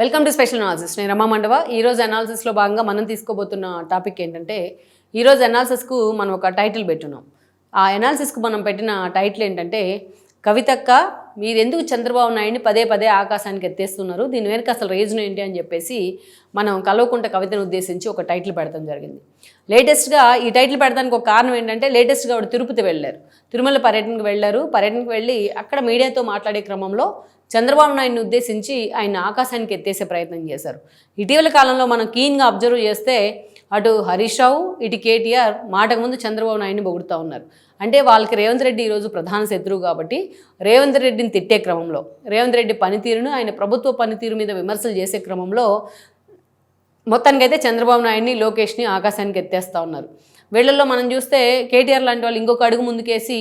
Welcome to special analysis నేను రమా మండవ. ఈరోజు అనాలిసిస్లో భాగంగా మనం తీసుకోబోతున్న టాపిక్ ఏంటంటే ఈరోజు అనాలిసిస్కు మనం ఒక టైటిల్ పెట్టున్నాం. ఆ అనాలిసిస్కు మనం పెట్టిన టైటిల్ ఏంటంటే కవితక్క మీరు ఎందుకు చంద్రబాబు నాయుడిని పదే పదే ఆకాశానికి ఎత్తేస్తున్నారు? దీని వెనుక అసలు రీజన్ ఏంటి? అని చెప్పేసి మనం కలవకుంట కవితను ఉద్దేశించి ఒక టైటిల్ పెడతాం జరిగింది. లేటెస్ట్గా ఈ టైటిల్ పెడతానికి ఒక కారణం ఏంటంటే లేటెస్ట్గా ఆవిడ తిరుపతి వెళ్ళారు. తిరుమల పర్యటనకు వెళ్ళారు. పర్యటనకు వెళ్ళి అక్కడ మీడియాతో మాట్లాడే క్రమంలో చంద్రబాబు నాయుడిని ఉద్దేశించి ఆయన ఆకాశానికి ఎత్తేసే ప్రయత్నం చేశారు. ఇటీవల కాలంలో మనం కీన్గా అబ్జర్వ్ చేస్తే అటు హరీష్ రావు ఇటు కేటీఆర్ మాటకు ముందు చంద్రబాబు నాయుడిని పొగుడుతూ ఉన్నారు. అంటే వాళ్ళకి రేవంత్ రెడ్డి ఈరోజు ప్రధాన శత్రువు కాబట్టి రేవంత్ రెడ్డిని తిట్టే క్రమంలో రేవంత్ రెడ్డి పనితీరును ఆయన ప్రభుత్వ పనితీరు మీద విమర్శలు చేసే క్రమంలో మొత్తానికైతే చంద్రబాబు నాయుడిని లోకేష్ని ఆకాశానికి ఎత్తేస్తూ ఉన్నారు. వీళ్ళల్లో మనం చూస్తే కేటీఆర్ లాంటి వాళ్ళు ఇంకొక అడుగు ముందుకేసి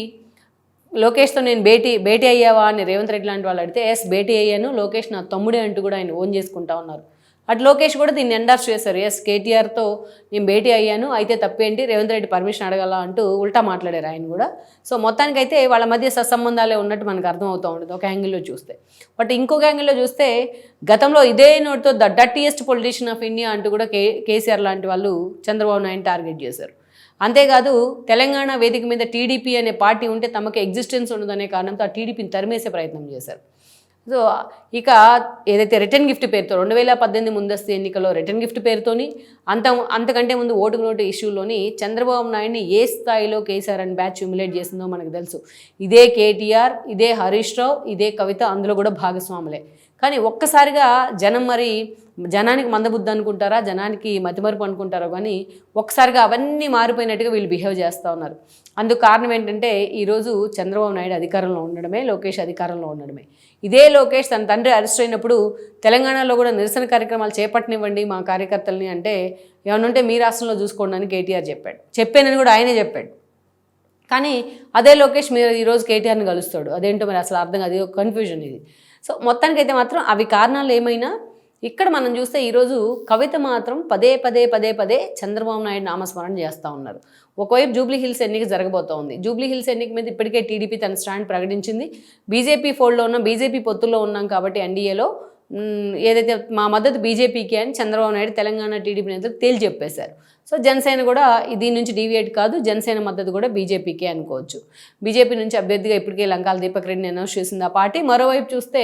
లోకేష్తో నేను భేటీ భేటీ అయ్యావా అని రేవంత్ రెడ్డి లాంటి వాళ్ళు అడిగితే ఎస్ భేటీ అయ్యాను. లోకేష్ నా తమ్ముడే అంటూ కూడా ఆయన ఓన్ చేసుకుంటా ఉన్నారు. అటు లోకేష్ కూడా దీన్ని ఎండార్స్ చేశారు. ఎస్ కేటీఆర్తో నేను భేటీ అయ్యాను. అయితే తప్పేంటి? రేవంత్ రెడ్డి పర్మిషన్ అడగాల? అంటూ ఉల్టా మాట్లాడారు ఆయన కూడా. సో మొత్తానికైతే వాళ్ళ మధ్య సత్సంబంధాలే ఉన్నట్టు మనకు అర్థమవుతూ ఉంటుంది ఒక యాంగిల్లో చూస్తే. బట్ ఇంకొక యాంగిల్లో చూస్తే గతంలో ఇదే నోటితో the dirtiest politician of India అంటూ కూడా కే కేసీఆర్ లాంటి వాళ్ళు చంద్రబాబు నాయుడు టార్గెట్ చేశారు. అంతేకాదు తెలంగాణ వేదిక మీద టీడీపీ అనే పార్టీ ఉంటే తమకు ఎగ్జిస్టెన్స్ ఉండదనే కారణంతో ఆ టీడీపీని తరిమేసే ప్రయత్నం చేశారు. సో ఇక ఏదైతే రిటర్న్ గిఫ్ట్ పేరుతో రెండు వేల పద్దెనిమిది ముందస్తు ఎన్నికల్లో రిటర్న్ గిఫ్ట్ పేరుతోని అంత అంతకంటే ముందు ఓటుకు నోటు ఇష్యూలోని చంద్రబాబు నాయుడిని ఏ స్థాయిలో కేసీఆర్ అని బ్యాచ్ హ్యూమిలేట్ చేసిందో మనకు తెలుసు. ఇదే కేటీఆర్ ఇదే హరీష్ రావు ఇదే కవిత అందులో కూడా భాగస్వాములే. కానీ ఒక్కసారిగా జనం మరి జనానికి మందబుద్ధి అనుకుంటారా? జనానికి మతిమరుపు అనుకుంటారో? కానీ ఒక్కసారిగా అవన్నీ మారిపోయినట్టుగా వీళ్ళు బిహేవ్ చేస్తూ ఉన్నారు. అందుకు కారణం ఏంటంటే ఈరోజు చంద్రబాబు నాయుడు అధికారంలో ఉండడమే లోకేష్ అధికారంలో ఉండడమే. ఇదే లోకేష్ తన తండ్రి అరెస్ట్ అయినప్పుడు తెలంగాణలో కూడా నిరసన కార్యక్రమాలు చేపట్టనివ్వండి మా కార్యకర్తలని అంటే ఏమనుంటే మీ రాష్ట్రంలో చూసుకోండి అని కేటీఆర్ చెప్పాడు. చెప్పానని కూడా ఆయనే చెప్పాడు. కానీ అదే లోకేష్ మీరు ఈరోజు కేటీఆర్ని కలుస్తాడు. అదేంటో మరి అసలు అర్థం అది ఒక కన్ఫ్యూజన్ ఇది. సో మొత్తానికైతే మాత్రం అవి కారణాలు ఏమైనా ఇక్కడ మనం చూస్తే ఈరోజు కవిత మాత్రం పదే పదే పదే పదే చంద్రబాబు నాయుడు నామస్మరణ చేస్తూ ఉన్నారు. ఒకవైపు జూబ్లీ హిల్స్ ఎన్నిక జరగబోతోంది జూబ్లీ హిల్స్ ఎన్నిక మీద ఇప్పటికే టీడీపీ తన స్టాండ్ ప్రకటించింది. బీజేపీ ఫోల్డ్లో ఉన్న బీజేపీ పొత్తుల్లో ఉన్నాం కాబట్టి ఎన్డీఏలో ఏదైతే మా మద్దతు బీజేపీకి అని చంద్రబాబు నాయుడు తెలంగాణ టీడీపీ నేతలు తేల్చి చెప్పేశారు. సో జనసేన కూడా దీని నుంచి డీవియేట్ కాదు జనసేన మద్దతు కూడా బీజేపీకే అనుకోవచ్చు. బీజేపీ నుంచి అభ్యర్థిగా ఇప్పటికే లంకాల దీపక్ రెడ్డిని అనౌన్స్ చేసింది ఆ పార్టీ. మరోవైపు చూస్తే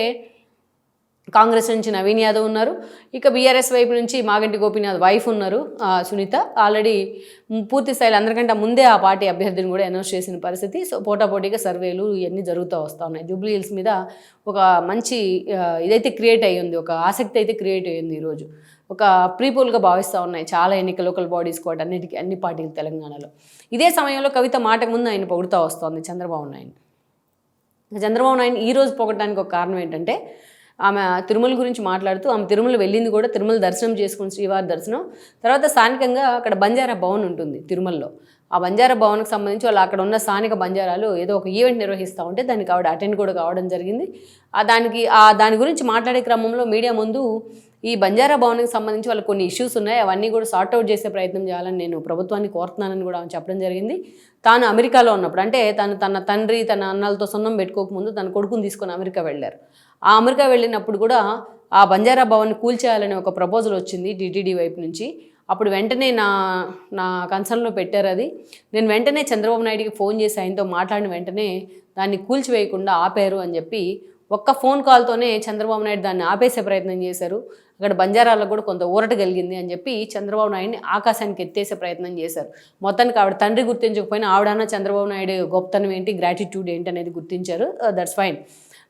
కాంగ్రెస్ నుంచి నవీన్ యాదవ్ ఉన్నారు. ఇక బీఆర్ఎస్ వైపు నుంచి మాగంటి గోపీనాథ్ వైఫ్ ఉన్నారు. సునీత ఆల్రెడీ పూర్తి స్థాయిలో అందరికంటే ముందే ఆ పార్టీ అభ్యర్థిని కూడా అనౌన్స్ చేసిన పరిస్థితి. సో పోటాపోటీగా సర్వేలు ఇవన్నీ జరుగుతూ వస్తూ ఉన్నాయి. జూబ్లీ హిల్స్ మీద ఒక మంచి ఇదైతే క్రియేట్ అయ్యింది ఒక ఆసక్తి అయితే క్రియేట్ అయ్యింది ఈరోజు. ఒక ప్రీపోల్గా భావిస్తూ ఉన్నాయి చాలా ఎన్నిక లోకల్ బాడీస్ కూడా అన్నిటికీ అన్ని పార్టీలు తెలంగాణలో. ఇదే సమయంలో కవిత మాటకు ముందు ఆయన పొగుడుతూ వస్తోంది చంద్రబాబు నాయుడు. చంద్రబాబు నాయుడు ఈ రోజు ఒక కారణం ఏంటంటే ఆమె తిరుమల గురించి మాట్లాడుతూ ఆమె తిరుమల వెళ్ళింది కూడా తిరుమల దర్శనం చేసుకుని శ్రీవారి దర్శనం. తర్వాత స్థానికంగా అక్కడ బంజారా భవన్ ఉంటుంది తిరుమలలో. ఆ బంజారా భవన్కి సంబంధించి వాళ్ళు అక్కడ ఉన్న స్థానిక బంజారాలు ఏదో ఒక ఈవెంట్ నిర్వహిస్తూ ఉంటే దానికి ఆవిడ అటెండ్ కూడా కావడం జరిగింది. ఆ దానికి ఆ దాని గురించి మాట్లాడే క్రమంలో మీడియా ముందు ఈ బంజారా భవన్కి సంబంధించి వాళ్ళకి కొన్ని ఇష్యూస్ ఉన్నాయి. అవన్నీ కూడా సార్ట్ అవుట్ చేసే ప్రయత్నం చేయాలని నేను ప్రభుత్వాన్ని కోరుతున్నానని కూడా ఆమె చెప్పడం జరిగింది. తాను అమెరికాలో ఉన్నప్పుడు అంటే తను తన తండ్రి తన అన్నలతో సొన్నం పెట్టుకోకముందు తన కొడుకుని తీసుకొని అమెరికా వెళ్ళారు. ఆ అమెరికా వెళ్ళినప్పుడు కూడా ఆ బంజారా భవన్ కూల్చేయాలనే ఒక ప్రపోజల్ వచ్చింది టీటీడీ వైపు నుంచి. అప్పుడు వెంటనే నా నా కన్సర్న్లో పెట్టారు అది. నేను వెంటనే చంద్రబాబు నాయుడికి ఫోన్ చేసి ఆయనతో మాట్లాడిన వెంటనే దాన్ని కూల్చివేయకుండా ఆపారు అని చెప్పి ఒక్క ఫోన్ కాల్తోనే చంద్రబాబు నాయుడు దాన్ని ఆపేసే ప్రయత్నం చేశారు. అక్కడ బంజారాలకు కూడా కొంత ఊరట కలిగింది అని చెప్పి చంద్రబాబు నాయుడిని ఆకాశానికి ఎత్తేసే ప్రయత్నం చేశారు. మొత్తానికి ఆవిడ తండ్రి గుర్తించకపోయినా ఆవిడన్న చంద్రబాబు నాయుడు గొప్పతనం ఏంటి గ్రాటిట్యూడ్ ఏంటి అనేది గుర్తించారు. దట్స్ ఫైన్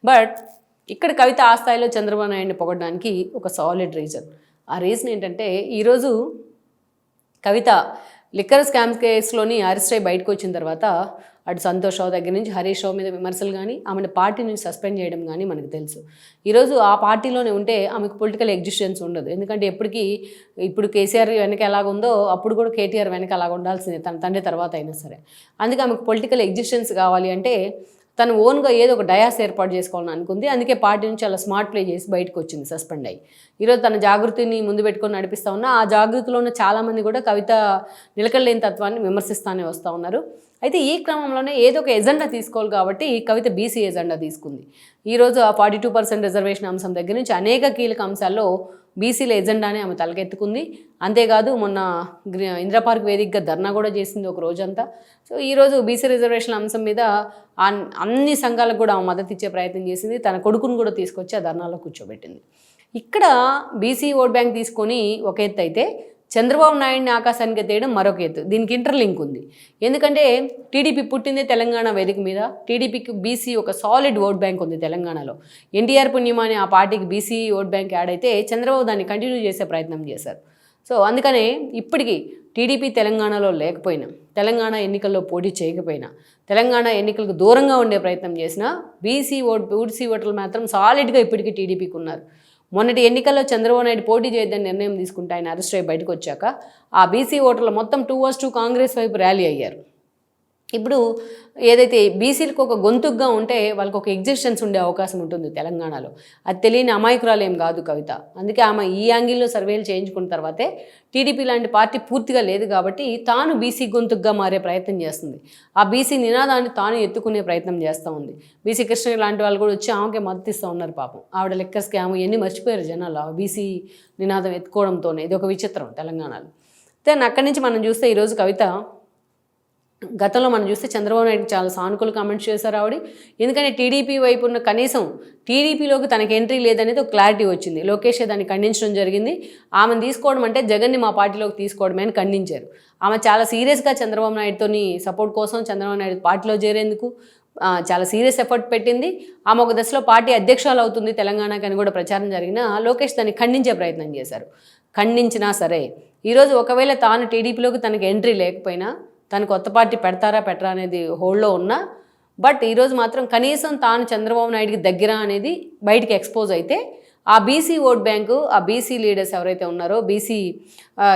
బట్ ఇక్కడ కవిత ఆ స్థాయిలో చంద్రబాబు నాయుడిని పొగడడానికి ఒక సాలిడ్ రీజన్ ఆ రీజన్ ఏంటంటే ఈరోజు కవిత లిక్కర్ స్కామ్ కేసులోని అరెస్ట్ అయి బయటకు వచ్చిన తర్వాత అటు సంతోష్ రావు దగ్గర నుంచి హరీష్ రావు మీద విమర్శలు కానీ ఆమెను పార్టీ నుంచి సస్పెండ్ చేయడం కానీ మనకు తెలుసు. ఈరోజు ఆ పార్టీలోనే ఉంటే ఆమెకు పొలిటికల్ ఎగ్జిస్టెన్స్ ఉండదు. ఎందుకంటే ఎప్పటికీ ఇప్పుడు కేసీఆర్ వెనక ఎలాగుందో అప్పుడు కూడా కేటీఆర్ వెనక అలాగ ఉండాల్సిందే తన తండ్రి తర్వాత అయినా సరే. అందుకే ఆమెకు పొలిటికల్ ఎగ్జిస్టెన్స్ కావాలి అంటే తను ఓన్గా ఏదో ఒక డయాస్ ఏర్పాటు చేసుకోవాలని అనుకుంది. అందుకే పార్టీ నుంచి అలా స్మార్ట్ ప్లే చేసి బయటకు వచ్చింది సస్పెండ్ అయ్యి. ఈరోజు తన జాగృతిని ముందు పెట్టుకొని నడిపిస్తూ ఉన్నా ఆ జాగృతిలో ఉన్న చాలామంది కూడా కవిత నిలకడలేని తత్వాన్ని విమర్శిస్తానే వస్తూ ఉన్నారు. అయితే ఈ క్రమంలోనే ఏదో ఒక ఎజెండా తీసుకోవాలి కాబట్టి ఈ కవిత బీసీ ఎజెండా తీసుకుంది. ఈరోజు ఆ ఫార్టీ టూ పర్సెంట్ రిజర్వేషన్ అంశం దగ్గర నుంచి అనేక కీలక అంశాల్లో బీసీల ఎజెండానే ఆమె తలకెత్తుకుంది. అంతేకాదు మొన్న గ్రి- ఇందిరా పార్క్ వేదికగా ధర్నా కూడా చేసింది ఒక రోజంతా. సో ఈరోజు బీసీ రిజర్వేషన్ అంశం మీద అన్ని సంఘాలకు కూడా ఆమె మద్దతు ఇచ్చే ప్రయత్నం చేసింది. తన కొడుకును కూడా తీసుకొచ్చి ఆ ధర్నాలో కూర్చోబెట్టింది. ఇక్కడ బీసీ ఓట్ బ్యాంక్ తీసుకొని ఒక ఎత్తు అయితే చంద్రబాబు నాయుడిని ఆకాశానికి ఎత్తేయడం మరొక ఎత్తు. దీనికి ఇంటర్లింక్ ఉంది. ఎందుకంటే టీడీపీ పుట్టిందే తెలంగాణ వేదిక మీద. టీడీపీకి బీసీ ఒక సాలిడ్ ఓట్ బ్యాంక్ ఉంది తెలంగాణలో. ఎన్టీఆర్ పుణ్యమా అని ఆ పార్టీకి బీసీ ఓట్ బ్యాంక్ యాడ్ అయితే చంద్రబాబు దాన్ని కంటిన్యూ చేసే ప్రయత్నం చేశారు. సో అందుకనే ఇప్పటికీ టీడీపీ తెలంగాణలో లేకపోయినా తెలంగాణ ఎన్నికల్లో పోటీ చేయకపోయినా తెలంగాణ ఎన్నికలకు దూరంగా ఉండే ప్రయత్నం చేసినా బీసీ ఓట్ బీసీ ఓటర్లు మాత్రం సాలిడ్గా ఇప్పటికీ టీడీపీకి ఉన్నారు. మొన్నటి ఎన్నికల్లో చంద్రబాబు నాయుడు పోటీ చేయొద్దని నిర్ణయం తీసుకుంటే ఆయన అరెస్ట్ అయ్యి బయటకు వచ్చాక ఆ బీసీ ఓటర్లు మొత్తం టూ వర్స్ టూ కాంగ్రెస్ వైపు ర్యాలీ అయ్యారు. ఇప్పుడు ఏదైతే బీసీలకు ఒక గొంతుగ్గా ఉంటే వాళ్ళకి ఒక ఎగ్జిస్టెన్స్ ఉండే అవకాశం ఉంటుంది తెలంగాణలో. అది తెలియని అమాయకురాలు ఏం కాదు కవిత. అందుకే ఆమె ఈ యాంగిల్లో సర్వేలు చేయించుకున్న తర్వాతే టీడీపీ లాంటి పార్టీ పూర్తిగా లేదు కాబట్టి తాను బీసీ గొంతుగ్గా మారే ప్రయత్నం చేస్తుంది. ఆ బీసీ నినాదాన్ని తాను ఎత్తుకునే ప్రయత్నం చేస్తూ ఉంది. బీసీ కృష్ణ లాంటి వాళ్ళు కూడా వచ్చి ఆమెకే మద్దతు ఇస్తూ ఉన్నారు పాపం. ఆవిడ లెక్కర్స్కి ఆమె ఎన్ని మర్చిపోయారు జనాలు. ఆ బీసీ నినాదం ఎత్తుకోవడంతోనే. ఇది ఒక విచిత్రం తెలంగాణలో. దెన్ అక్కడి నుంచి మనం చూస్తే ఈరోజు కవిత గతంలో మనం చూస్తే చంద్రబాబు నాయుడు చాలా సానుకూల కామెంట్స్ చేశారు ఆవిడ. ఎందుకంటే టీడీపీ వైపు ఉన్న కనీసం టీడీపీలోకి తనకి ఎంట్రీ లేదనేది ఒక క్లారిటీ వచ్చింది. లోకేష్ దాన్ని ఖండించడం జరిగింది. ఆమెను తీసుకోవడం అంటే జగన్ని మా పార్టీలోకి తీసుకోవడమే అని ఖండించారు. ఆమె చాలా సీరియస్గా చంద్రబాబు నాయుడుతోని సపోర్ట్ కోసం చంద్రబాబు నాయుడు పార్టీలో చేరేందుకు చాలా సీరియస్ ఎఫర్ట్ పెట్టింది. ఆమె ఒక దశలో పార్టీ అధ్యక్షురాలు అవుతుంది తెలంగాణకి అని కూడా ప్రచారం జరిగినా లోకేష్ దాన్ని ఖండించే ప్రయత్నం చేశారు. ఖండించినా సరే ఈరోజు ఒకవేళ తాను టీడీపీలోకి తనకి ఎంట్రీ లేకపోయినా తను కొత్త పార్టీ పెడతారా పెట్టరా అనేది హోల్డ్లో ఉన్నా బట్ ఈరోజు మాత్రం కనీసం తాను చంద్రబాబు నాయుడికి దగ్గర అనేది బయటికి ఎక్స్పోజ్ అయితే ఆ బీసీ ఓట్ బ్యాంకు ఆ బీసీ లీడర్స్ ఎవరైతే ఉన్నారో బీసీ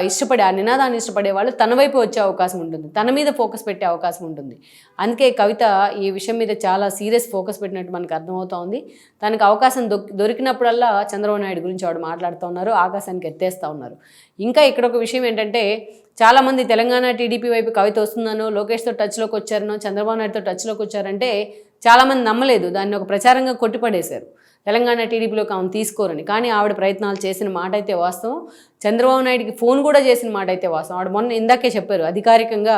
ఇష్టపడే ఆ నినాదాన్ని ఇష్టపడే వాళ్ళు తన వైపు వచ్చే అవకాశం ఉంటుంది. తన మీద ఫోకస్ పెట్టే అవకాశం ఉంటుంది. అందుకే కవిత ఈ విషయం మీద చాలా సీరియస్ ఫోకస్ పెట్టినట్టు మనకు అర్థమవుతా ఉంది. తనకు అవకాశం దొ- దొరికినప్పుడల్లా చంద్రబాబు నాయుడు గురించి ఆవిడ మాట్లాడుతూ ఉన్నారు ఆకాశానికి ఎత్తేస్తూ ఉన్నారు. ఇంకా ఇక్కడ ఒక విషయం ఏంటంటే చాలామంది తెలంగాణ టీడీపీ వైపు కవిత వస్తుందనో లోకేష్తో టచ్లోకి వచ్చారనో చంద్రబాబు నాయుడుతో టచ్లోకి వచ్చారంటే చాలామంది నమ్మలేదు. దాన్ని ఒక ప్రచారంగా కొట్టిపడేశారు. తెలంగాణ టీడీపీలోకి ఆమె తీసుకోరని. కానీ ఆవిడ ప్రయత్నాలు చేసిన మాట అయితే వాస్తవం. చంద్రబాబు నాయుడికి ఫోన్ కూడా చేసిన మాట అయితే వాస్తవం. ఆవిడ మొన్న ఇందాకే చెప్పారు అధికారికంగా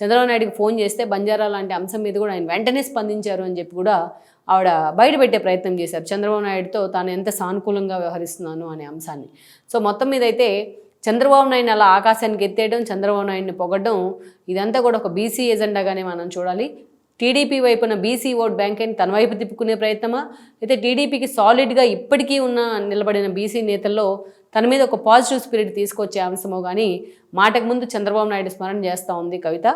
చంద్రబాబు నాయుడికి ఫోన్ చేస్తే బంజారా లాంటి అంశం మీద కూడా ఆయన వెంటనే స్పందించారు అని చెప్పి కూడా ఆవిడ బయటపెట్టే ప్రయత్నం చేశారు. చంద్రబాబు నాయుడుతో తాను ఎంత సానుకూలంగా వ్యవహరిస్తున్నాను అనే అంశాన్ని. సో మొత్తం మీద అయితే చంద్రబాబు నాయుడిని అలా ఆకాశానికి ఎత్తేయడం చంద్రబాబు నాయుడిని పొగడం ఇదంతా కూడా ఒక బీసీ ఎజెండాగానే మనం చూడాలి. టీడీపీ వైపున బీసీ ఓట్ బ్యాంక్ని తన వైపు తిప్పుకునే ప్రయత్నమా? అయితే టీడీపీకి సాలిడ్గా ఇప్పటికీ ఉన్న నిలబడిన బీసీ నేతల్లో తన మీద ఒక పాజిటివ్ స్పిరిట్ తీసుకొచ్చే అంశమో కానీ మాటకు ముందు చంద్రబాబు నాయుడు స్మరణ చేస్తూ ఉంది కవిత.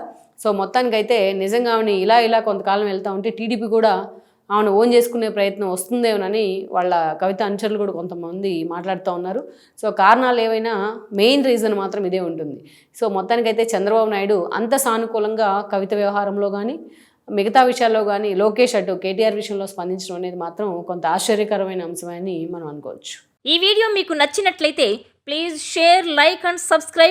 సో మొత్తానికైతే నిజంగా ఆమెని ఇలా ఇలా కొంతకాలం వెళ్తూ ఉంటే టీడీపీ కూడా ఆమెను ఓన్ చేసుకునే ప్రయత్నం వస్తుందేమోనని వాళ్ళ కవిత అనుచరులు కూడా కొంతమంది మాట్లాడుతూ ఉన్నారు. సో కారణాలు ఏవైనా మెయిన్ రీజన్ మాత్రం ఇదే ఉంటుంది. సో మొత్తానికైతే చంద్రబాబు నాయుడు అంత సానుకూలంగా కవిత వ్యవహారంలో కానీ మిగతా విషయాల్లో కానీ లోకేష్ అటు కేటీఆర్ విషయంలో స్పందించడం అనేది మాత్రం కొంత ఆశ్చర్యకరమైన అంశమని మనం అనుకోవచ్చు. ఈ వీడియో మీకు నచ్చినట్లయితే please share like and subscribe